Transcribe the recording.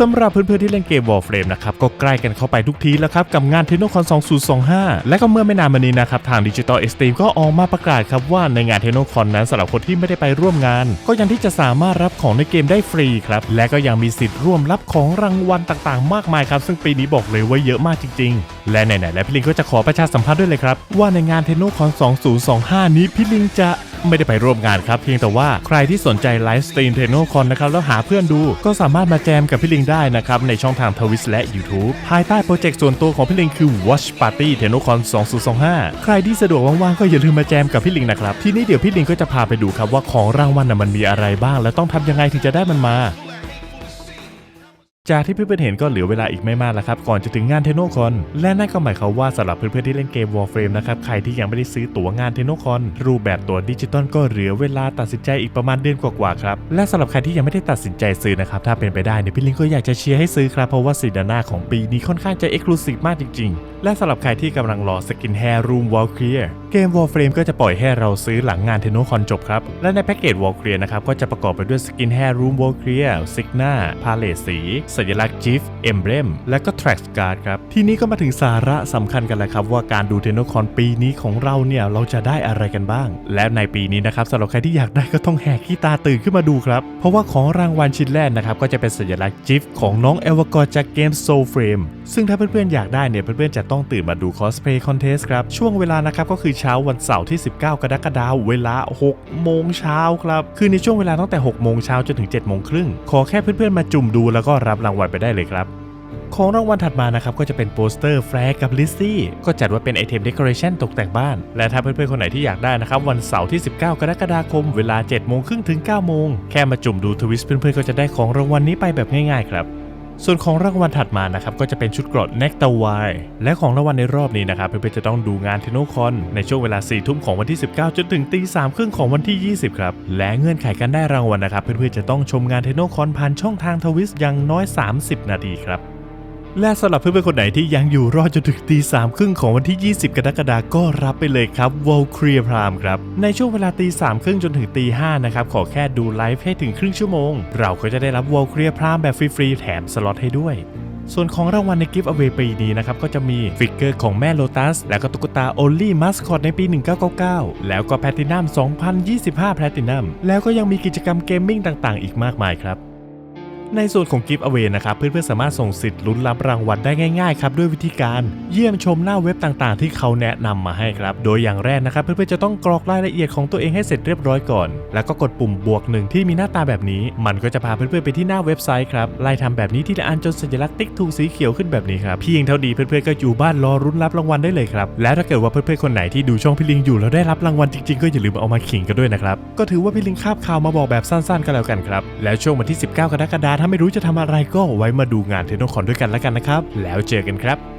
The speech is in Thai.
สำหรับเพื่อนๆที่เล่นเกม Warframe นะครับก็ใกล้กันเข้าไปทุกทีแล้วครับกับงาน t e n o c o n 2025 และก็เมื่อไม่นานมานี้นะครับทาง Digital Extreme ก็ออกมาประกาศครับว่าในงาน t e n o c o n นั้นสำหรับคนที่ไม่ได้ไปร่วมงาน ก็ยังที่จะสามารถรับของในเกมได้ฟรีครับและก็ยังมีสิทธิ์ร่วมรับของรางวัลต่างๆ มากมายครับซึ่งปีนี้บอกเลยว่าเยอะมากจริง ๆ และไหนๆและพี่ลิงก็จะขอประชาสัมพันธ์ด้วยเลยครับว่าในงาน t e n o c o n 2025 นี้พี่ลิงจะ ไม่ได้ไปร่วมงานครับ เพียงแต่ว่าใครที่สนใจไลฟ์สตรีมเทโนคอนนะครับแล้วหาเพื่อนดูก็สามารถมาแจมกับพี่ลิงได้นะครับ ในช่องทางทวิสและ YouTube ภายใต้โปรเจกต์ส่วนตัวของพี่ลิงคือ Watch Party เทโนคอน2025 ใครที่สะดวกว่างๆก็อย่าลืมมาแจมกับพี่ลิงนะครับ ทีนี้เดี๋ยวพี่ลิงก็จะพาไปดูครับว่าของรางวัลน่ะมันมีอะไรบ้าง และต้องทำยังไงถึงจะได้มันมา จากที่เพื่อนๆเห็นก็เหลือเวลาอีกไม่มากแล้วครับ ก่อนจะถึงงานเทโนคอน และนั่นก็หมายความว่าสำหรับเพื่อนๆที่เล่นเกม Warframe นะครับ ใครที่ยังไม่ได้ซื้อตั๋วงานเทโนคอนรูปแบบตั๋วดิจิตอลก็เหลือเวลาตัดสินใจอีกประมาณเดือนกว่าๆครับ และสำหรับใครที่ยังไม่ได้ตัดสินใจซื้อนะครับ ถ้าเป็นไปได้เนี่ยพี่ลิงก็อยากจะเชียร์ให้ซื้อครับเพราะว่าสีดานหน้าของปีนี้ค่อนข้างจะเอ็กซ์คลูซีฟมากจริง ๆ และสำหรับใครที่กำลังรอสกินแฮร์รูมวอลเคลียเกม Warframe ก็จะปล่อยให้เราซื้อหลังงานเทโนคอนจบครับ และในแพ็กเกจ Wall Clear นะครับ ก็จะประกอบไปด้วยสกินแฮร์รูมวอลเคลียซิกหน้าพาเลตสี สัญลักษณ์จิฟเอมเบรมและก็ Track Card ครับ ทีนี้ก็มาถึงสาระสำคัญกันแล้วครับ ว่าการดูเทนโนคอนปีนี้ของเราเนี่ย เราจะได้อะไรกันบ้าง และในปีนี้นะครับสำหรับใครที่อยากได้ก็ต้องแหกขี้ตาตื่นขึ้นมาดูครับ เพราะว่าของรางวัลชิ้นแรกนะครับก็จะเป็นสัญลักษณ์จิฟของน้องเอวกอจากเกม Soul Frame ซึ่งถ้าเพื่อนๆอยากได้เนี่ยเพื่อนๆจะต้องตื่นมาดูคอสเพย์คอนเทสครับช่วงเวลานะครับก็คือเช้าวันเสาร์ที่ 19 กรกฎาคมเวลา 6 โมงเช้าครับ คือในช่วงเวลาตั้งแต่ 6 โมงเช้าจนถึง 7 โมงครึ่ง ขอแค่เพื่อนๆมาจุ่มดูแล้วก็รับรางวัลไปได้เลยครับของรางวัลถัดมานะครับก็จะเป็นโปสเตอร์แฟร์กับลิซซี่ก็จัดว่าเป็นไอเทมเดคอเรชันตกแต่งบ้าน และถ้าเพื่อนๆคนไหนที่อยากได้นะครับ วันเสาร์ที่ 19 กรกฎาคม เวลา 7 โมงครึ่งถึง 9 โมง แค่มาจุ่มดูทวิสเพื่อนๆก็จะได้ของรางวัลนี้ไปแบบง่ายๆครับ ส่วนของรางวัลถัดมานะครับก็จะเป็นชุดเกรดเน็กตาวายและของรางวัลในรอบนี้นะครับเพื่อนๆจะต้องดูงานเทโนคอนในช่วงเวลา4ทุ่มของวันที่ 19 จนถึงตีสามครึ่งของวันที่ 20 ครับ และเงื่อนไขการได้รางวัลนะครับเพื่อนๆจะต้องชมงานเทโนคอนผ่านช่องทางทวิสอย่างน้อย 30 นาทีครับ และสำหรับเพื่อนๆคนไหนที่ยังอยู่รอดจนถึงตีสามครึ่งของวันที่ 20 กรกฎาคมก็รับไปเลยครับ w o r l d Clear Prime ครับในช่วงเวลาตีสามครึ่งจนถึงตีห้านะครับขอแค่ดูไลฟ์ให้ถึงครึ่งชั่วโมง เราก็จะได้รับ w o r l d Clear Prime แบบฟรีๆแถมสล็อตให้ด้วยส่วนของรางวัลในกิฟต์อเวปีนี้นะครับ ก็จะมีฟิกเกอร์ของแม่โลตัส แล้วก็ตุ๊กตา Only Mascot ในปี 1999 แล้วก็แพลตินัม 2025 แพลตินัม แล้วก็ยังมีกิจกรรมเกมมิ่งต่างๆ อีกมากมายครับ ในส่วนของ Give Away นะครับเพื่อนๆสามารถส่งสิทธิ์ลุ้นรับรางวัลได้ง่ายๆครับด้วยวิธีการเยี่ยมชมหน้าเว็บต่างๆ ที่เขาแนะนำมาให้ครับ โดยอย่างแรกนะครับเพื่อนๆจะต้องกรอกรายละเอียดของตัวเองให้เสร็จเรียบร้อยก่อน แล้วก็กดปุ่มบวกหนึ่งที่มีหน้าตาแบบนี้ มันก็จะพาเพื่อนๆไปที่หน้าเว็บไซต์ครับไล่ทำแบบนี้ที่ละอันจนสัญลักษณ์ติ๊กถูกสีเขียวขึ้นแบบนี้ครับเพียงเท่าดีเพื่อนๆก็อยู่บ้านรอรุ้นรับรางวัลได้เลยครับแล้วถ้าเกิดว่าเพื่อนๆคนไหนที่ดูช่องพี่ลิงอยู่แล้วได้รับรางวัลจริงๆ ก็อย่าลืมเอามาขิงกันด้วยนะครับก็ถือว่าพี่ลิงคาบข่าวมาบอกแบบสั้น ๆก็แล้วกันครับแล้วช่วงวันที่ 19 กรกฎาถ้าไม่รู้จะทำอะไรก็ไว้มาดูงานเทนโนคอนด้วยกันแล้วกันนะครับ แล้วเจอกันครับ